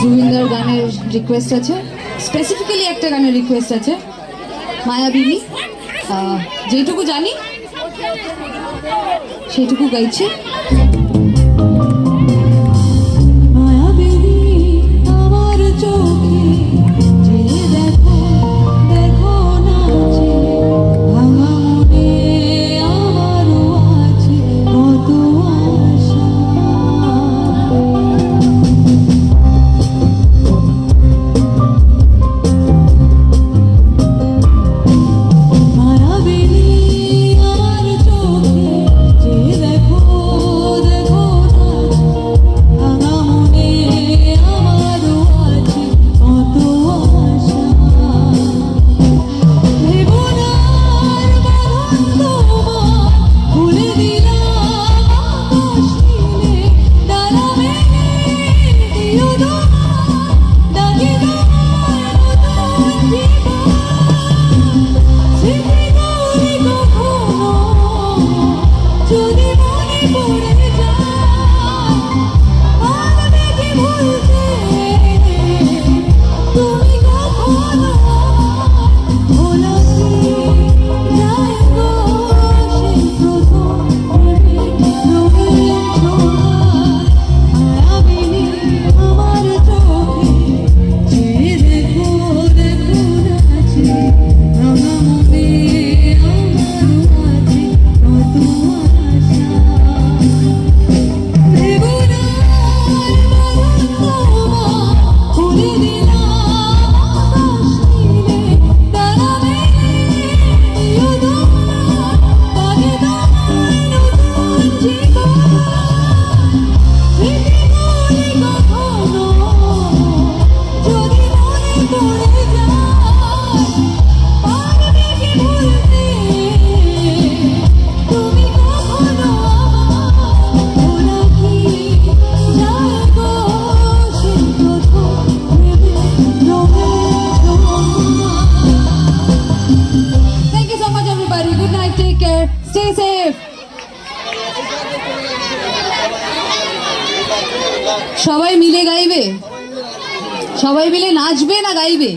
জুবিনদার গানের রিকোয়েস্ট আছে। স্পেসিফিক্যালি একটা গানের রিকোয়েস্ট আছে মায়াবিনী। যেটুকু জানি সেটুকু গাইছে। take care. Stay safe. সবাই মিলে গাইবে সবাই মিলে নাচবে না গাইবে